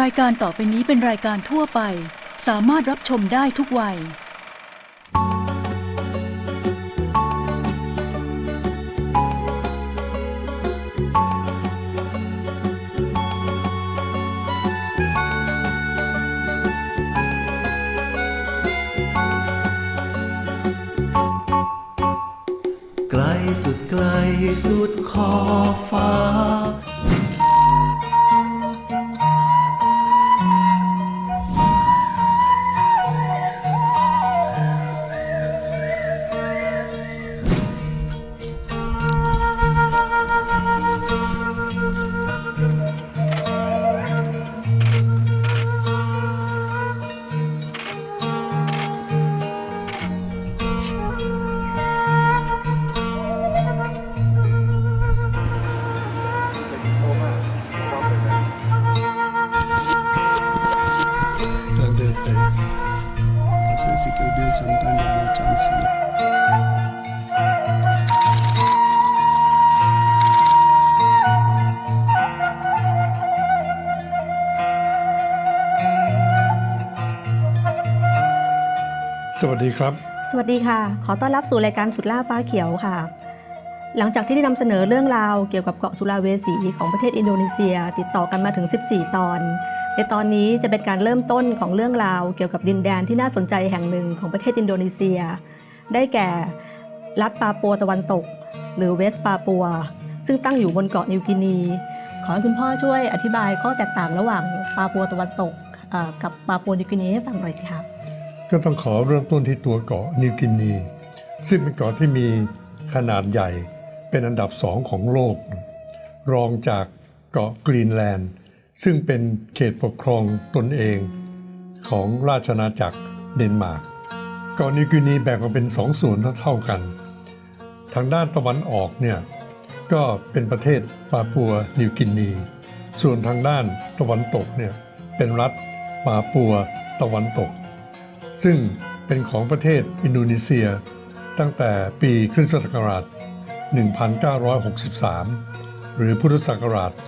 รายการต่อไปนี้เป็นรายการทั่วไป สามารถรับชมได้ทุกวัย ไกลสุดไกลสุดขอบฟ้า สวัสดีครับ สวัสดีค่ะ ขอต้อนรับสู่รายการสุดล่าฟ้าเขียวค่ะ หลังจากที่ได้นำเสนอเรื่องราวเกี่ยวกับเกาะสุลาเวสีของประเทศอินโดนีเซีย ติดต่อกันมาถึง 14 ตอน ในตอนนี้จะเป็นการเริ่มต้นของเรื่องราวเกี่ยวกับดินแดนที่น่าสนใจแห่งหนึ่งของประเทศอินโดนีเซีย ได้แก่รัฐปาปัวตะวันตก หรือเวสปาปัว ซึ่งตั้งอยู่บนเกาะนิวกินี ขอให้คุณพ่อช่วยอธิบายข้อแตกต่างระหว่างปาปัวตะวันตกกับปาปัวนิวกินีให้ฟังหน่อยสิคะ ก็ต้องขอเริ่มต้นที่ตัวเกาะนิวกินี ซึ่งเป็นเกาะที่มีขนาดใหญ่เป็นอันดับสองของโลก รองจากเกาะกรีนแลนด์ ซึ่งเป็นเขตปกครองตนเองของราชอาณาจักรเดนมาร์กเกาะนิวกินีแบ่งออกเป็นสองส่วนเท่าๆกัน ทางด้านตะวันออกเนี่ยก็เป็นประเทศปาปัวนิวกินี ส่วนทางด้านตะวันตกเนี่ยเป็นรัฐปาปัวตะวันตก ซึ่งเป็นของประเทศอินโดนีเซีย ตั้งแต่ปีคริสตศักราช 1963 หรือพุทธศักราช 2506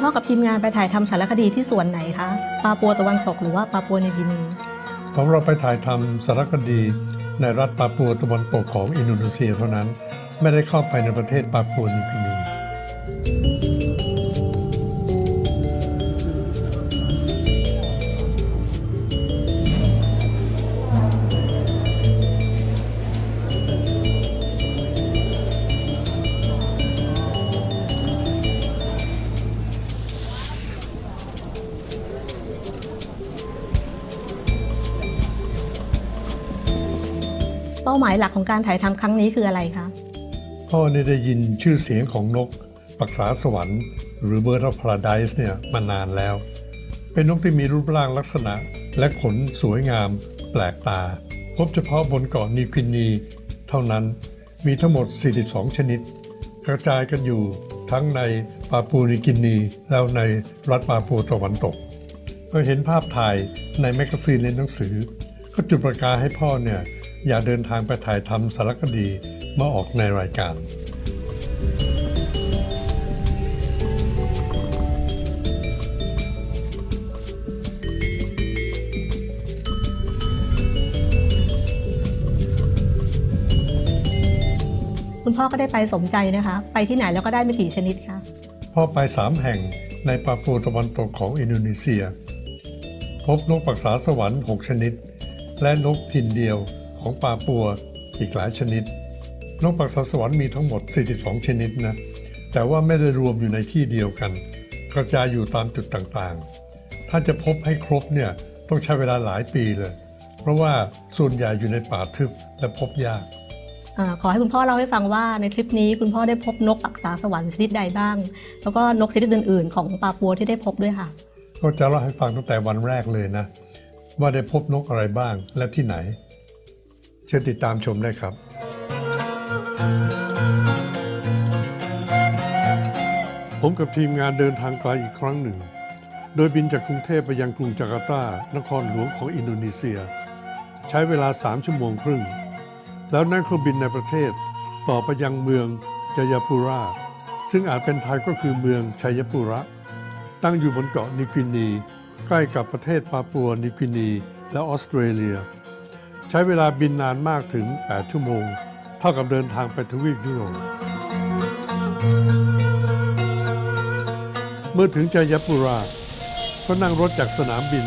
พ่อกับทีมงานไปถ่ายทำสารคดีที่ส่วนไหนคะปาปัวตะวันตกหรือว่าปาปัวนิวกินีของเราไปถ่ายทำสารคดี ในรัฐปาปัวตะวันตกของอินโดนีเซียเท่านั้น ไม่ได้เข้าไปในประเทศปาปัวนิวกินี เป้าหมายหลักของการถ่ายทำครั้งนี้คืออะไรคะพ่อเนี่ยได้ยินชื่อเสียงของนกปักษาสวรรค์ หรือ Bird of Paradise เนี่ยมานานแล้ว เป็นนกที่มีรูปร่างลักษณะ และขนสวยงาม แปลกตา พบเฉพาะบนเกาะนิวกินี เท่านั้นมีทั้งหมด 42 ชนิด กระจายกันอยู่ทั้งในปาปูนิวกินี แล้วในรัฐปาปัวตะวันตก ก็เห็นภาพถ่ายในแมกกาซีนในหนังสือ ก็จุดประกายให้พ่อเนี่ย อยากเดินทางไปถ่ายทำสารคดีมาออกในรายการ คุณพ่อก็ได้ไปสมใจนะคะ ไปที่ไหนแล้วก็ได้ไม่กี่ชนิดคะพ่อไปสามแห่งในปาปัวตะวันตกของอินโดนีเซีย พบนกปักษาสวรรค์ 6 ชนิด และนกถิ่นเดียว ของปาปัวอีกหลายชนิด นกปักษาสวรรค์มีทั้งหมด 42 ชนิดนะ แต่ว่าไม่ได้รวมอยู่ในที่เดียวกัน กระจายอยู่ตามจุดต่างๆ ถ้าจะพบให้ครบเนี่ยต้องใช้เวลาหลายปีเลย เพราะว่าส่วนใหญ่อยู่ในป่าทึบและพบยากอาขอให้คุณพ่อเล่าให้ฟังว่าในทริปนี้คุณพ่อได้พบนกปักษาสวรรค์ชนิดใดบ้าง แล้วก็นกชนิดอื่น ๆ ของปาปัวที่ได้พบด้วยค่ะ ก็จะเล่าให้ฟังตั้งแต่วันแรกเลยนะ ว่าได้พบนกอะไรบ้างและที่ไหน เชิญติดตามชมได้ครับ ผมกับทีมงานเดินทางไกลอีกครั้งหนึ่ง โดยบินจากกรุงเทพไปยังกรุงจาการ์ตา นครหลวงของอินโดนีเซีย ใช้เวลา 3 ชั่วโมงครึ่ง แล้วนั่งเครื่องบินในประเทศ ต่อไปยังเมืองจายาปุราซึ่งอาจเป็นไทยก็คือเมืองชัยปุระ ตั้งอยู่บนเกาะนิกินี ใกล้กับประเทศปาปัวนิกินีและออสเตรเลีย ใช้เวลาบินนานมากถึง 8 ชั่วโมง เท่ากับเดินทางไปทวีปยุโรป เมื่อถึงจายปุราก็นั่งรถจากสนามบิน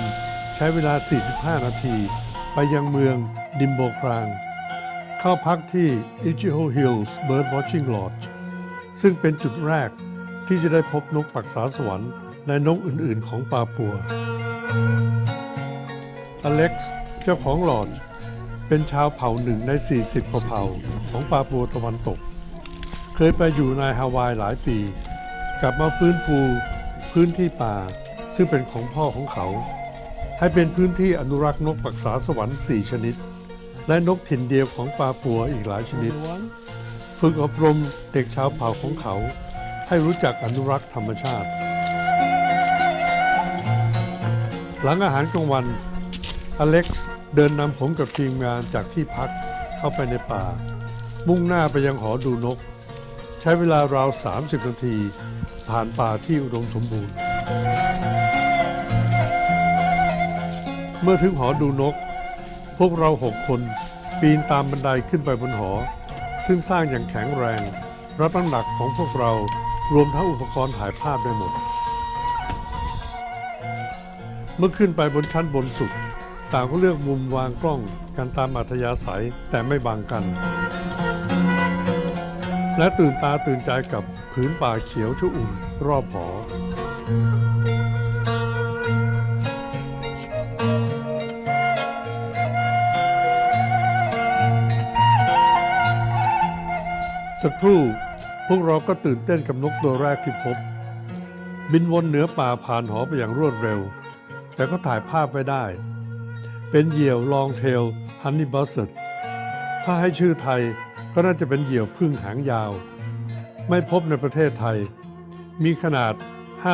ใช้เวลา 45 นาที ไปยังเมืองดิมโบคราง เข้าพักที่ Ichiho Hills Bird Watching Lodge ซึ่งเป็นจุดแรกที่จะได้พบนกปักษาสวรรค์และนกอื่น ๆ ของปาปัว อเล็กซ์ เจ้าของลอดจ เป็นชาวเผ่าหนึ่งใน 40กว่าเผ่าของปาปัวตะวันตก เคยไปอยู่ในฮาวายหลายปี กลับมาฟื้นฟูพื้นที่ป่า ซึ่งเป็นของพ่อของเขา ให้เป็นพื้นที่อนุรักษ์นกปักษาสวรรค์ 4 ชนิด และนกถิ่นเดียวของปาปัวอีกหลายชนิด ฝึกอบรมเด็กชาวเผ่าของเขา ให้รู้จักอนุรักษ์ธรรมชาติ หลังอาหารกลางวันอเล็กซ์ เดินนำผมกับทีมงานจากที่พักเข้าไปในป่า มุ่งหน้าไปยังหอดูนก ใช้เวลาราว 30 นาที ผ่านป่าที่อุดมสมบูรณ์ เมื่อถึงหอดูนก พวกเราหกคนปีนตามบันไดขึ้นไปบนหอ ซึ่งสร้างอย่างแข็งแรง รับน้ำหนักของพวกเรารวมทั้งอุปกรณ์ถ่ายภาพได้หมด เมื่อขึ้นไปบนชั้นบนสุด ต่างก็เลือกมุมวางกล้องกันตามอัธยาศัยแต่ไม่บังกัน และตื่นตาตื่นใจกับผืนป่าเขียวชอุ่มรอบหอ สักครู่พวกเราก็ตื่นเต้นกับนกตัวแรกที่พบ บินวนเหนือป่าผ่านหอไปอย่างรวดเร็ว แต่ก็ถ่ายภาพไว้ได้ เป็นเหยี่ยวลองเทลฮันนี่บัสเซตถ้าให้ชื่อไทยก็น่าจะเป็นเหยี่ยวพึ่งหางยาว ไม่พบในประเทศไทย มีขนาด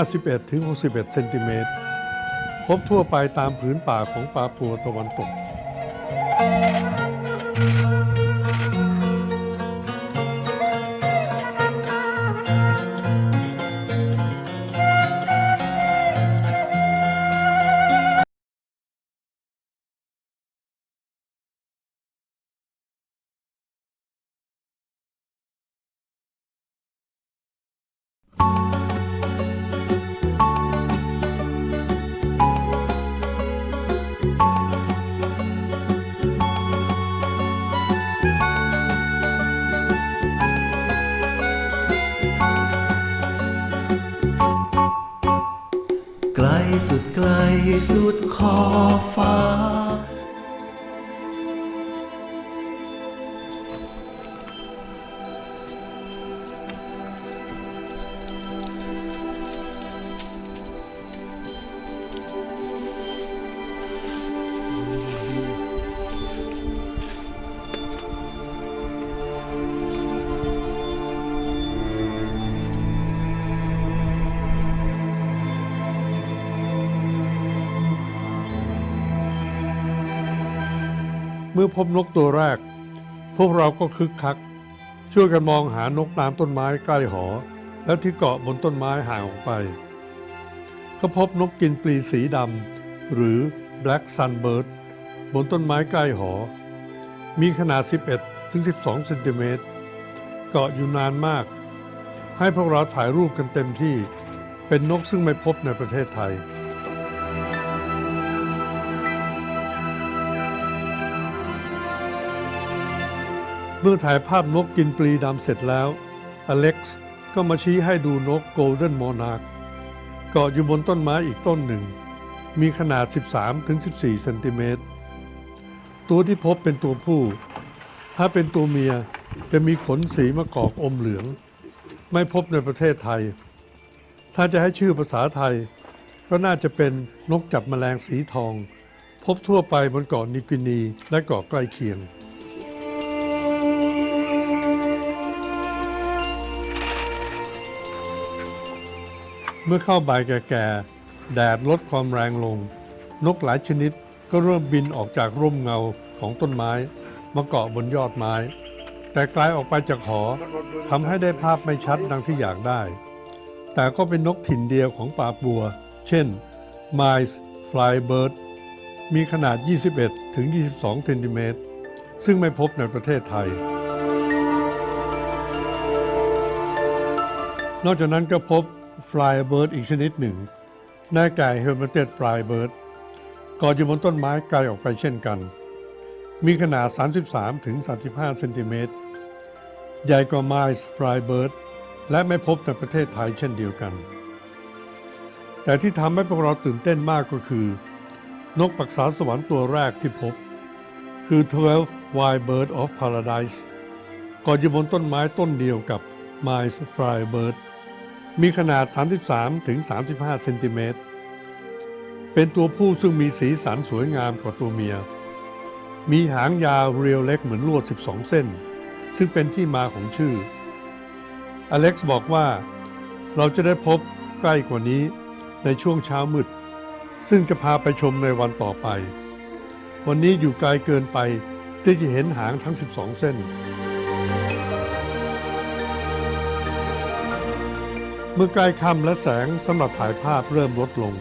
51-61 เซนติเมตร พบทั่วไปตามผืนป่าของปาปัวตะวันตก สุดขอบฟ้า มื่อพบนกตัวแรก พวกเราก็คึกคัก ช่วยกันมองหานกตามต้นไม้ใกล้หอ แล้วที่เกาะบนต้นไม้ห่างออกไป ก็พบนกกินปลีสีดำหรือ Black Sunbird บนต้นไม้ใกล้หอ มีขนาด 11 ถึง 12 เซนติเมตร เกาะอยู่นานมาก ให้พวกเราถ่ายรูปกันเต็มที่ เป็นนกซึ่งไม่พบในประเทศไทย เมื่อถ่ายภาพนกกินปลีดำเสร็จแล้ว อเล็กซ์ก็มาชี้ให้ดูนกโกลเด้นมอนาร์เกาะอยู่บนต้นไม้อีกต้นหนึ่ง มีขนาด 13-14 เซนติเมตร ตัวที่พบเป็นตัวผู้ ถ้าเป็นตัวเมียจะมีขนสีมะกอกอมเหลือง ไม่พบในประเทศไทย ถ้าจะให้ชื่อภาษาไทย ก็น่าจะเป็นนกจับแมลงสีทอง พบทั่วไปบนเกาะนิวกินีและเกาะใกล้เคียง มื่อเข้าบ่ายแก่ๆแดดลดความแรงลง นกหลายชนิดก็เริ่มบินออกจากร่มเงาของต้นไม้ มาเกาะบนยอดไม้ แต่ไกลออกไปจากหอทำให้ได้ภาพไม่ชัดดังที่อยากได้ แต่ก็เป็นนกถิ่นเดียวของป่าบัว เช่น Mice Flybird มีขนาด 21 ถึง 22 เซนติเมตร ซึ่งไม่พบในประเทศไทย นอกจากนั้นก็พบ Flybird อีกชนิดหนึ่งนายไก่ Helmeted Flybird กาะอยู่บนต้นไม้ไกลออกไปเช่นกัน มีขนาด 33ถึง35เซนติเมตร ใหญ่กว่า Mice Flybird และไม่พบในประเทศไทยเช่นเดียวกัน แต่ที่ทำให้พวกเราตื่นเต้นมากก็คือ นกปักษาสวรรค์ตัวแรกที่พบ คือ 12 Wild Bird of Paradise ก่ออยู่บนต้นไม้ต้นเดียวกับ Mice Flybird มีขนาด 33ถึง35 เซนติเมตร เป็นตัวผู้ซึ่งมีสีสันสวยงามกว่าตัวเมีย มีหางยาวเรียวเล็กเหมือนลวด 12 เส้น ซึ่งเป็นที่มาของชื่อ อเล็กซ์บอกว่า เราจะได้พบใกล้กว่านี้ในช่วงเช้ามืด ซึ่งจะพาไปชมในวันต่อไป วันนี้อยู่ไกลเกินไปที่จะเห็นหางทั้ง 12 เส้น มื่อใกล้ค่ำและแสงสำหรับถ่ายภาพเริ่มลดลง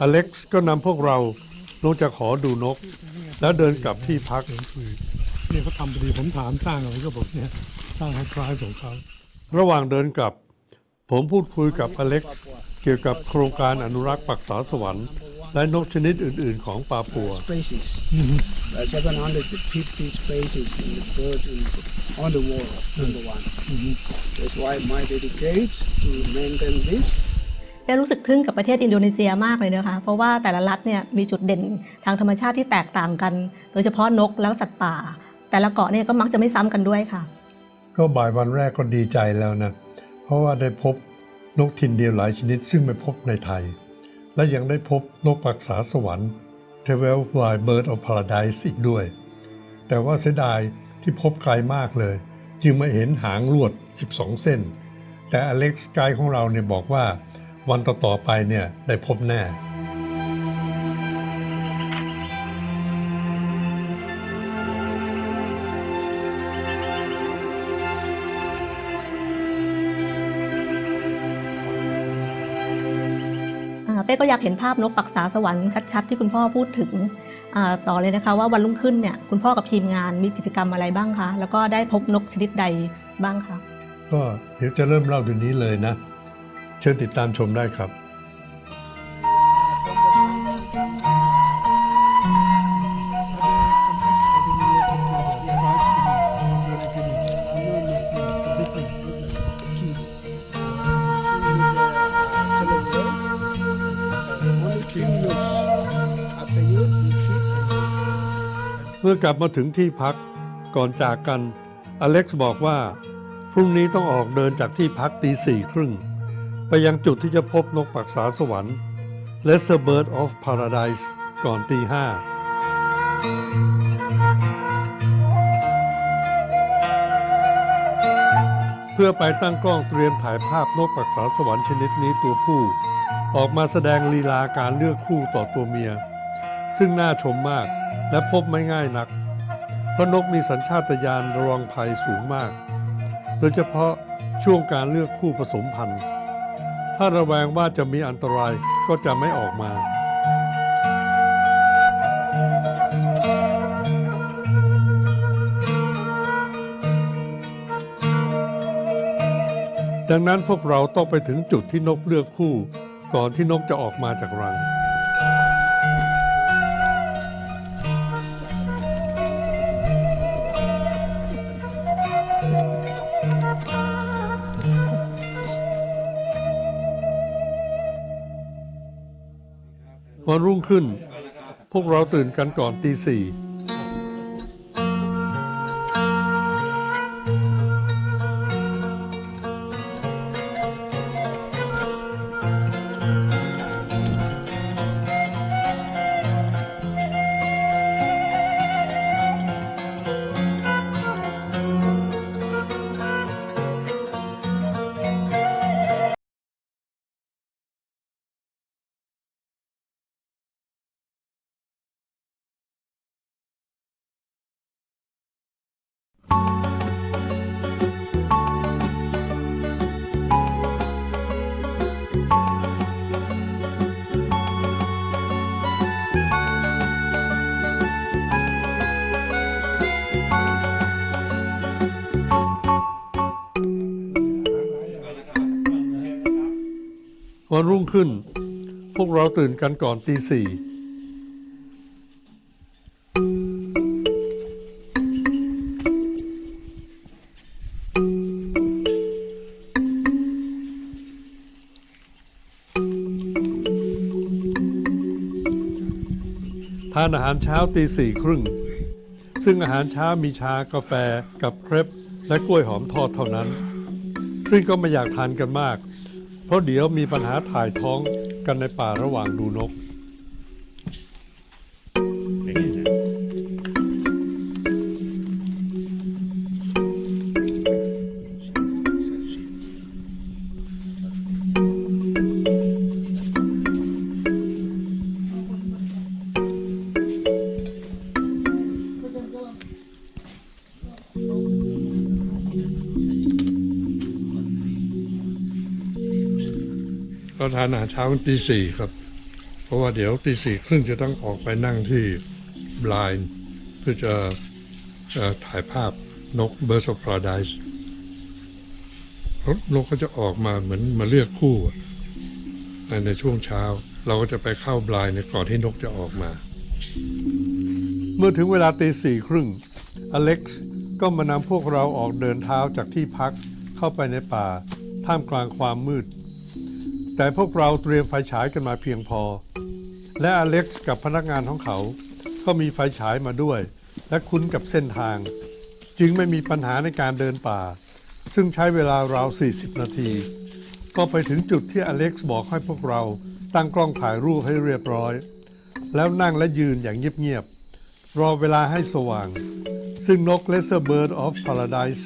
อเล็กซ์ก็นำพวกเราลงจากหอดูนก แล้วเดินกลับที่พักเนี่ยเขาทำพอดีผมถามสร้างอะไรก็บอกเนี่ยสร้างให้คล้ายของเขาระหว่างเดินกลับ ผมพูดคุยกับอเล็กซ์เกี่ยวกับโครงการอนุรักษ์ปักษาสวรรค์ และนกชนิดอื่น ๆ ของปาปัว species. Uh, 750 species in the bird in, on the world, number one. That's why my dedicate to maintain this. เป้รู้สึกทึ่งกับประเทศอินโดนีเซียมากเลยนะคะ เพราะว่าแต่ละรัฐเนี่ยมีจุดเด่นทางธรรมชาติที่แตกต่างกัน โดยเฉพาะนกแล้วสัตว์ป่า แต่ละเกาะเนี่ยก็มักจะไม่ซ้ำกันด้วยค่ะ ก็บ่ายวันแรกก็ดีใจแล้วนะ เพราะว่าได้พบนกถิ่นเดียวหลายชนิดซึ่งไม่พบในไทย และยังได้พบนกปักษาสวรรค์ t r a v e l f l y Bird of Paradise อีกด้วย แต่ว่าเสียดายที่พบไกลมากเลย จึงไม่เห็นหางลวด 12 เส้น แต่อเล็กซ์ไกด์ของเราเนี่ยบอกว่า วันต่อๆไปเนี่ยได้พบแน่ ก็อยากเห็นภาพนกปักษาสวรรค์ชัดๆที่คุณพ่อพูดถึงต่อเลยนะคะว่าวันรุ่งขึ้นเนี่ยคุณพ่อกับทีมงานมีกิจกรรมอะไรบ้างคะแล้วก็ได้พบนกชนิดใดบ้างคะก็เดี๋ยวจะเริ่มเล่าเดี๋ยวนี้เลยนะ เชิญติดตามชมได้ครับ มื่อกลับมาถึงที่พักก่อนจากกันอเล็กซ์บอกว่า พรุ่งนี้ต้องออกเดินจากที่พักตีสี่ครึ่ง ไปยังจุดที่จะพบนกปักษาสวรรค์ Lesser Bird of Paradise ก่อนตีห้าเพื่อไปตั้งกล้องเตรียมถ่ายภาพนกปักษาสวรรค์ชนิดนี้ตัวผู้ ออกมาแสดงลีลาการเลือกคู่ต่อตัวเมีย ซึ่งน่าชมมากและพบไม่ง่ายนัก เพราะนกมีสัญชาตญาณระวังภัยสูงมาก โดยเฉพาะช่วงการเลือกคู่ผสมพันธุ์ ถ้าระแวงว่าจะมีอันตรายก็จะไม่ออกมา ดังนั้นพวกเราต้องไปถึงจุดที่นกเลือกคู่ ก่อนที่นกจะออกมาจากรัง วันรุ่งขึ้น พวกเราตื่นกันก่อนตีสี่ วันรุ่งขึ้น พวกเราตื่นกันก่อนตีสี่ทานอาหารเช้าตีสี่ครึ่ง ซึ่งอาหารเช้ามีชากาแฟกับเครปและกล้วยหอมทอดเท่านั้น ซึ่งก็ไม่อยากทานกันมาก เพราะเดี๋ยวมีปัญหาถ่ายท้องกันในป่าระหว่างดูนกานอาหารเช้าตีสี่ครับ เพราะว่าเดี๋ยวตีสี่ครึ่งจะต้องออกไปนั่งที่บลายเพื่อจะถ่ายภาพนก Birds of Paradise เพราะนกก็จะออกมาเหมือนมาเลือกคู่ในช่วงเช้า เราก็จะไปเข้าบลายในก่อนที่นกจะออกมา เมื่อถึงเวลาตีสี่ครึ่งอเล็กซ์ก็มานำพวกเราออกเดินเท้าจากที่พักเข้าไปในป่า ท่ามกลางความมืด แต่พวกเราเตรียมไฟฉายกันมาเพียงพอ และอเล็กซ์กับพนักงานของเขา ก็มีไฟฉายมาด้วย และคุ้นกับเส้นทาง จึงไม่มีปัญหาในการเดินป่า ซึ่งใช้เวลาราว 40 นาที ก็ไปถึงจุดที่อเล็กซ์บอกให้พวกเราตั้งกล้องถ่ายรูปให้เรียบร้อย แล้วนั่งและยืนอย่างเงียบๆรอเวลาให้สว่าง ซึ่งนก Lesser Bird of Paradise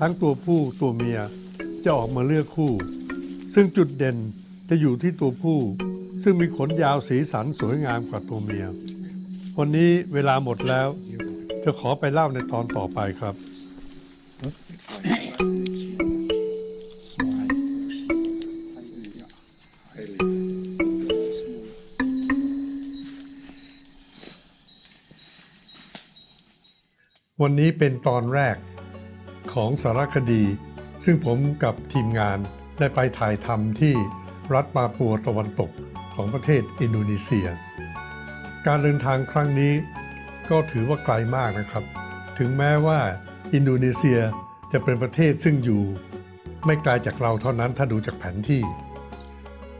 ทั้งตัวผู้ตัวเมียจะออกมาเลือกคู่ ซึ่งจุดเด่น จะอยู่ที่ตัวผู้ ซึ่งมีขนยาวสีสันสวยงามกว่าตัวเมีย วันนี้เวลาหมดแล้ว จะขอไปเล่าในตอนต่อไปครับวันนี้เป็นตอนแรกของสารคดี ซึ่งผมกับทีมงานได้ไปถ่ายทำที่ รัฐปาปัวตะวันตกของประเทศอินโดนีเซีย การเดินทางครั้งนี้ก็ถือว่าไกลมากนะครับ ถึงแม้ว่าอินโดนีเซียจะเป็นประเทศซึ่งอยู่ ไม่ไกลจากเราเท่านั้นถ้าดูจากแผนที่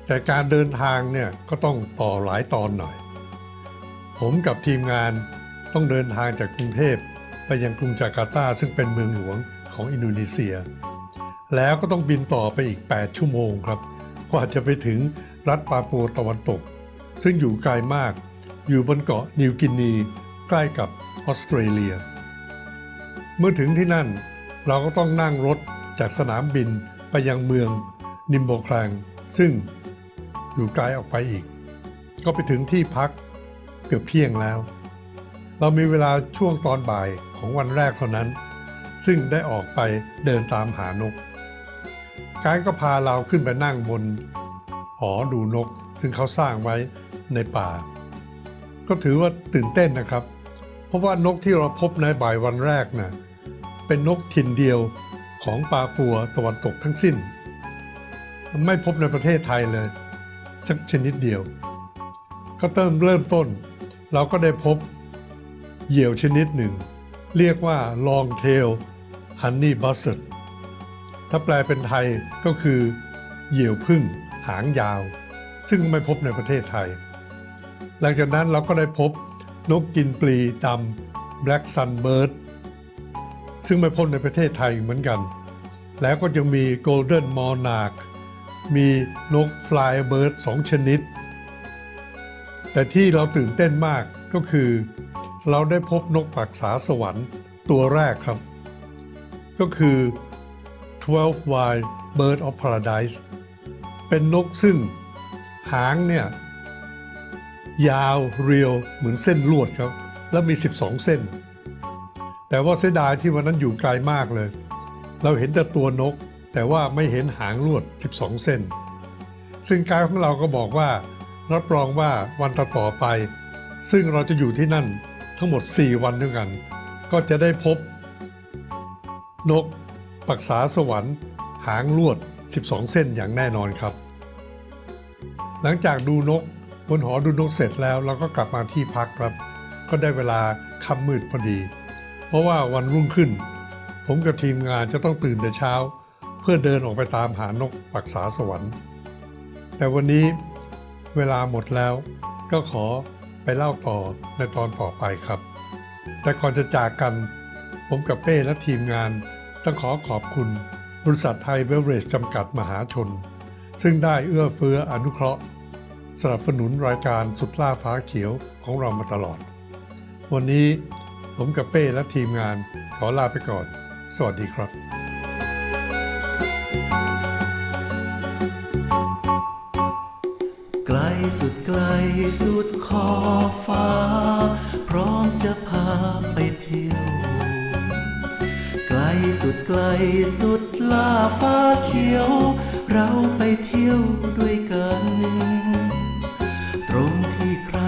แต่การเดินทางเนี่ยก็ต้องต่อหลายตอนหน่อย ผมกับทีมงานต้องเดินทางจากกรุงเทพไปยังกรุงจาการ์ตาซึ่งเป็นเมืองหลวงของอินโดนีเซีย แล้วก็ต้องบินต่อไปอีก 8 ชั่วโมงครับ กว่าจะไปถึงรัฐปาปัวตะวันตก ซึ่งอยู่ไกลมาก อยู่บนเกาะนิวกินี ใกล้กับออสเตรเลีย เมื่อถึงที่นั่นเราก็ต้องนั่งรถจากสนามบินไปยังเมืองนิมโบคลัง ซึ่งอยู่ไกลออกไปอีก ก็ไปถึงที่พักเกือบเที่ยงแล้ว เรามีเวลาช่วงตอนบ่ายของวันแรกเท่านั้น ซึ่งได้ออกไปเดินตามหานก ไกด์ก็พาเราขึ้นไปนั่งบนหอดูนก ซึ่งเขาสร้างไว้ในป่า ก็ถือว่าตื่นเต้นนะครับ เพราะว่านกที่เราพบในบ่ายวันแรกนะ่ะเป็นนกถิ่นเดียวของปาปัวตะวันตกทั้งสิ้น ไม่พบในประเทศไทยเลยสักชนิดเดียว ก็เติมเริ่มต้น เราก็ได้พบเหยี่ยวชนิดหนึ่ง เรียกว่า long tail honey buzzard ถ้าแปลเป็นไทยก็คือ เหยี่ยวพึ่ง หางยาว ซึ่งไม่พบในประเทศไทย หลังจากนั้นเราก็ได้พบนกกินปลีดำ black sunbird ซึ่งไม่พบในประเทศไทยเหมือนกัน แล้วก็ยังมี golden monarch มีนก flybird สองชนิด แต่ที่เราตื่นเต้นมากก็คือ เราได้พบนกปักษาสวรรค์ตัวแรกครับ ก็คือ 12 wild bird of paradise เป็นนกซึ่งหางเนี่ยยาวเรียวเหมือนเส้นลวดครับ แล้วมี 12 เส้น แต่ว่าเสียดายที่วันนั้นอยู่ไกลมากเลย เราเห็นแต่ตัวนก แต่ว่าไม่เห็นหางลวด 12 เส้น ซึ่งกด์ของเราก็บอกว่า รับรองว่าวันต่อไป ซึ่งเราจะอยู่ที่นั่นทั้งหมด 4 วันด้วยกัน ก็จะได้พบ นก ปักษาสวรรค์ หางลวด 12 เส้นอย่างแน่นอนครับ หลังจากดูนกบนหอดูนกเสร็จแล้วเราก็กลับมาที่พักครับ ก็ได้เวลาค่ำมืดพอดี เพราะว่าวันรุ่งขึ้น ผมกับทีมงานจะต้องตื่นแต่เช้า เพื่อเดินออกไปตามหานกปักษาสวรรค์ แต่วันนี้เวลาหมดแล้ว ก็ขอไปเล่าต่อในตอนต่อไปครับ แต่ก่อนจะจากกัน ผมกับเป้และทีมงาน ต้องขอขอบคุณบริษัทไทยเบเวอเรจจำกัดมหาชน ซึ่งได้เอื้อเฟื้ออนุเคราะห์ สนับสนุนรายการสุดล่าฟ้าเขียวของเรามาตลอด วันนี้ผมกับเป้และทีมงานขอลาไปก่อน สวัสดีครับไกลสุดไกลสุดขอบฟ้า เราไปเที่ยวด้วยกัน ตรงที่ใคร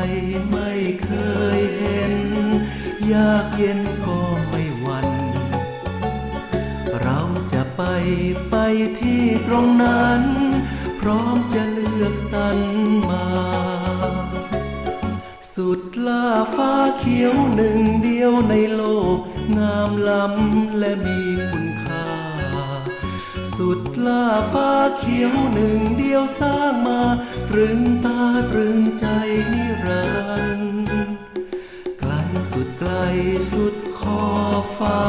ไม่เคยเห็น ยากเย็นก็ไม่หวันเราจะไปไปที่ตรงนั้น พร้อมจะเลือกสรรมา สุดล่าฟ้าเขียวหนึ่งเดียวในโลก งามล้ำและมีค ล่าฟ้าเขียวหนึ่งเดียวสร้างมา ตรึงตาตรึงใจนิรันดร์ไกลสุดไกลสุดขอบฟ้า